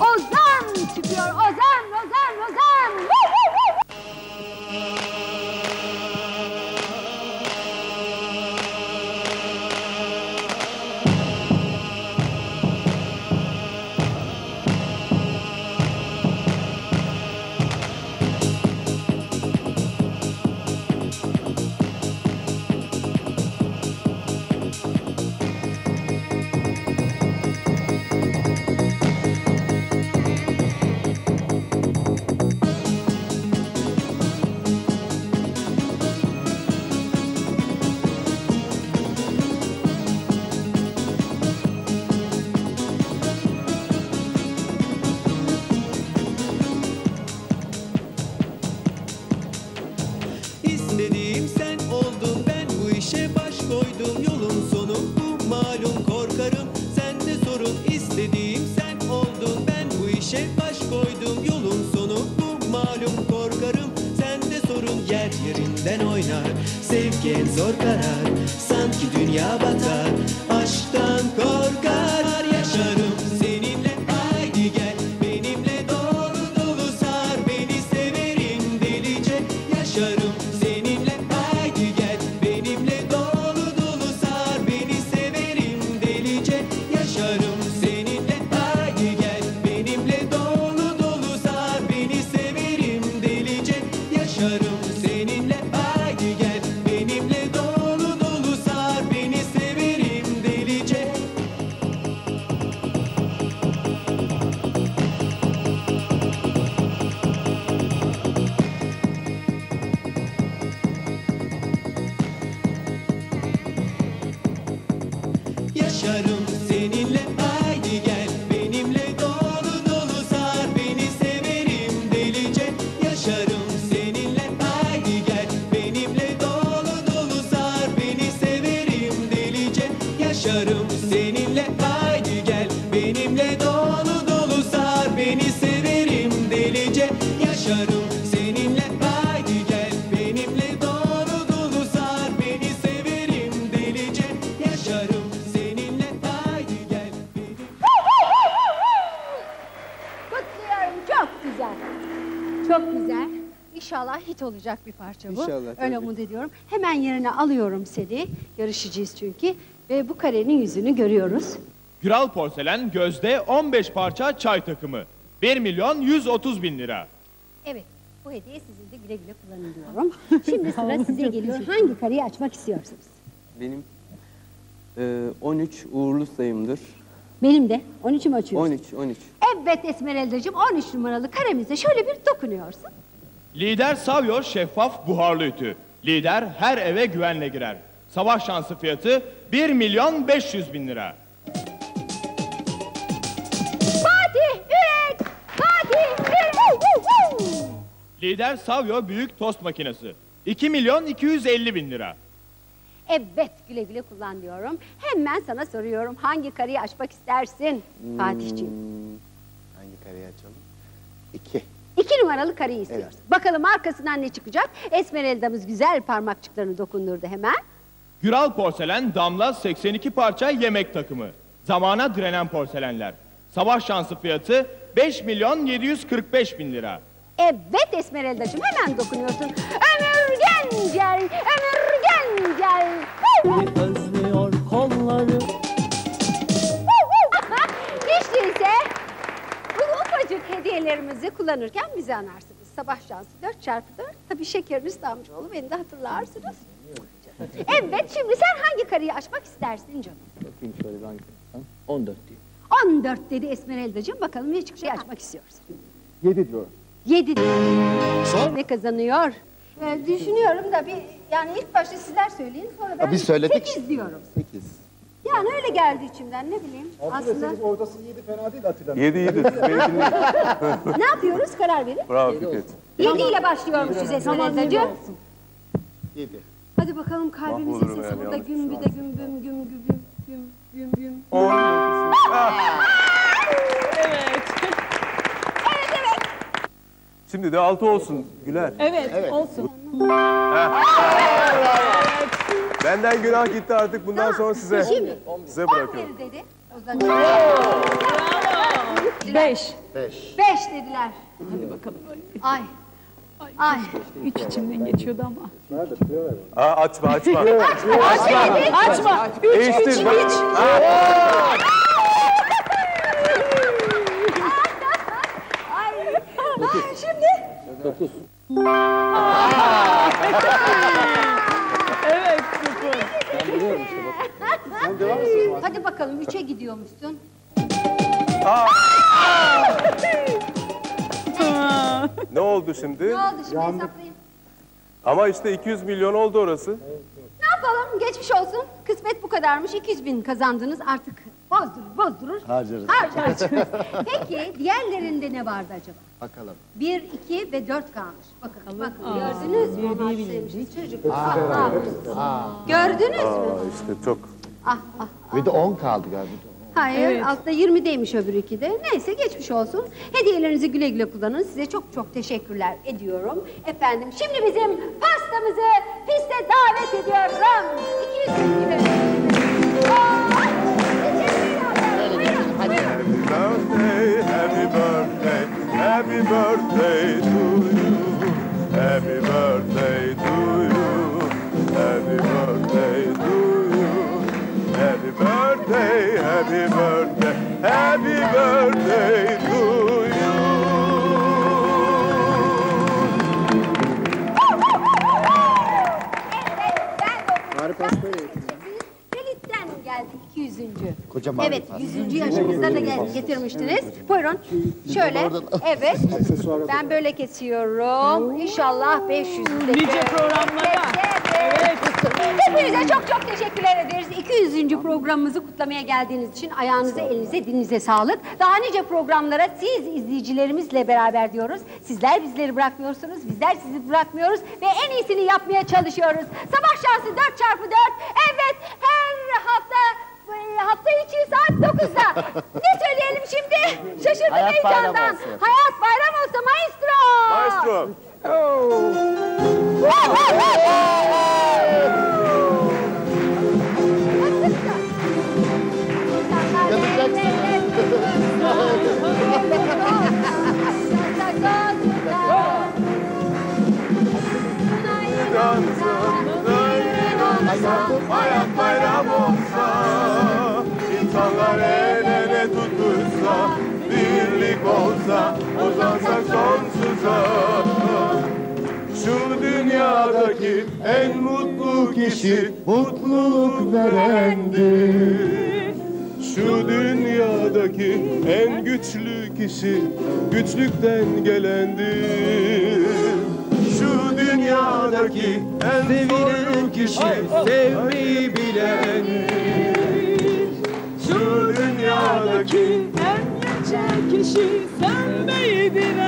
Ozan çıkıyor. Ozan, Ozan, Ozan. İşe baş koydum yolun sonu. Bu malum korkarım. Sende sorun İstediğim sen oldun. Ben bu işe baş koydum yolun sonu. Bu malum korkarım. Sende sorun yer yerinden oynar. Sevgi zor karar. Sanki dünya batar Seninle haydi gel. Benimle dolu dolu sar. Beni severim delice. Yaşarım seninle haydi gel. Benimle dolu dolu sar. Beni severim delice. Yaşarım seninle haydi gel. Benimle dolu dolu sar. Beni severim delice. Yaşarım hit olacak bir parça bu. İnşallah, Öyle umut ediyorum. Hemen yerine alıyorum seni. Yarışacağız çünkü. Ve bu karenin yüzünü görüyoruz. Güral Porselen gözde 15 parça çay takımı. 1 milyon 130 bin lira. Evet. Bu hediye sizin de güle güle kullanın diyorum. Şimdi sıra size geliyor. Hangi kareyi açmak istiyorsunuz? Benim e, 13 uğurlu sayımdır. Benim de. 13'ü mü açıyorsun? 13, 13. Evet Esmeralda'cığım 13 numaralı karemize şöyle bir dokunuyorsun. Lider Savio şeffaf buharlı ütü. Lider her eve güvenle girer. Savaş şansı fiyatı 1 milyon 500 bin lira. Fatih Ürek! Fatih Ürek! Lider Savio büyük tost makinesi. 2 milyon 250 bin lira. Evet güle güle kullan diyorum. Hemen sana soruyorum hangi kareyi açmak istersin Fatihciğim? Hmm, hangi kareyi açalım? 2. İki numaralı kareyi istiyoruz. Bakalım arkasından ne çıkacak? Esmeralda'mız güzel parmakçıklarını dokundurdu hemen. Güral Porselen damla 82 parça yemek takımı. Zamana direnen porselenler. Savaş şansı fiyatı 5 milyon 745 bin lira. Evet Esmeralda'cığım hemen dokunuyorsun. Ömür Gencel! Ömür Gencel! Woo! Hediyelerimizi kullanırken bizi anarsınız. Sabah şansı 4 çarpı 4. Tabii şekeriniz de amcaoğlu beni de hatırlarsınız. Evet şimdi sen hangi karıyı açmak istersin canım? Bakayım şöyle bir hangi 14 diyor. 14 dedi Esmeralda'cığım. Bakalım ne çıkacak açmak istiyorsun. 7 diyor. 7 Ne kazanıyor? Ee, düşünüyorum da bir yani ilk başta sizler söyleyin sonra ben biz söyledik. 8 diyorum. 8. Yani öyle geldi içimden ne bileyim. Aslında sekiz ortası yedi fena değil Atilla. Yedi yedi. Ne yapıyoruz karar verin. Bravo Fikret. Yediyle başlıyormuşuz Esmer Ezacı. Yedi. Hadi bakalım kalbimizin sesi burada yanlış güm bir de güm büm güm güm güm güm güm güm. Evet evet. Şimdi de altı olsun Güler. Evet, olsun. Evet. Benden günah gitti artık bundan sonra size. Şimdi Size 10 bırakıyorum. dedi. O zaman Beş. Beş. Beş dediler. Hadi bakalım. Ay. Ay. Üç içimden geçiyordu ama. Aa, açma açma. Açma. Üç, üç, Değiştir. üç. Ay. Ay şimdi. Dokuz. Evet, sıfır. Ben biliyorum işte bak. Sen devam etsin. Hadi bakalım üçe gidiyormuşsun. Ne oldu şimdi? Ne oldu şimdi hesaplayayım. Ama işte 200 milyon oldu orası. Ne yapalım? Geçmiş olsun. Kısmet bu kadarmış. 200 bin kazandınız. Artık bozdurur, bozdurur. Harcarız. Harcarsınız. Peki diğerlerinde ne vardı acaba? Bakalım. 1, 2 ve 4 kalmış. Bakın, bakın gördünüz mü? Çocuk. Ah, ah. Gördünüz mü? Aa, işte çok. Ah, ah. Bir de on kaldı galiba. Hayır, Evet. altta 20'deymiş öbür iki de. Neyse geçmiş olsun. Hediyelerinizi güle güle kullanın. Size çok çok teşekkürler ediyorum. Efendim şimdi bizim pastamızı piste davet ediyorum. 200 bin gibi. Aa, teşekkürler. Buyurun, buyurun. Happy birthday, happy birthday, happy birthday birthday, happy birthday, happy birthday to you. Getir. Felit'ten geldi 200. Kocaman Evet, bir pasta. 100. yaşınızda da gel- getirmiştiniz. Buyurun. Şöyle. Evet. Ben böyle kesiyorum. İnşallah 500. Nice programlara. Evet. Hepinize çok çok teşekkürler ederiz. 200. programımızı kutlamaya geldiğiniz için ayağınıza, elinize, dilinize sağlık. Daha nice programlara siz izleyicilerimizle beraber diyoruz. Sizler bizleri bırakmıyorsunuz, bizler sizi bırakmıyoruz ve en iyisini yapmaya çalışıyoruz. Sabah şansı 4 çarpı 4. Evet, her hafta e, hafta içi saat 9'da. ne söyleyelim şimdi? Şaşırdım Hayat bayram heyecandan. olsun. Hayat bayram olsun maestro. Maestro. Hayat en mutlu kişi mutluluk verendir. Şu dünyadaki en güçlü kişi güçlükten gelendir. Şu dünyadaki en sevilen kişi sevmeyi bilendir. Şu dünyadaki En yaşa kişi sen miydin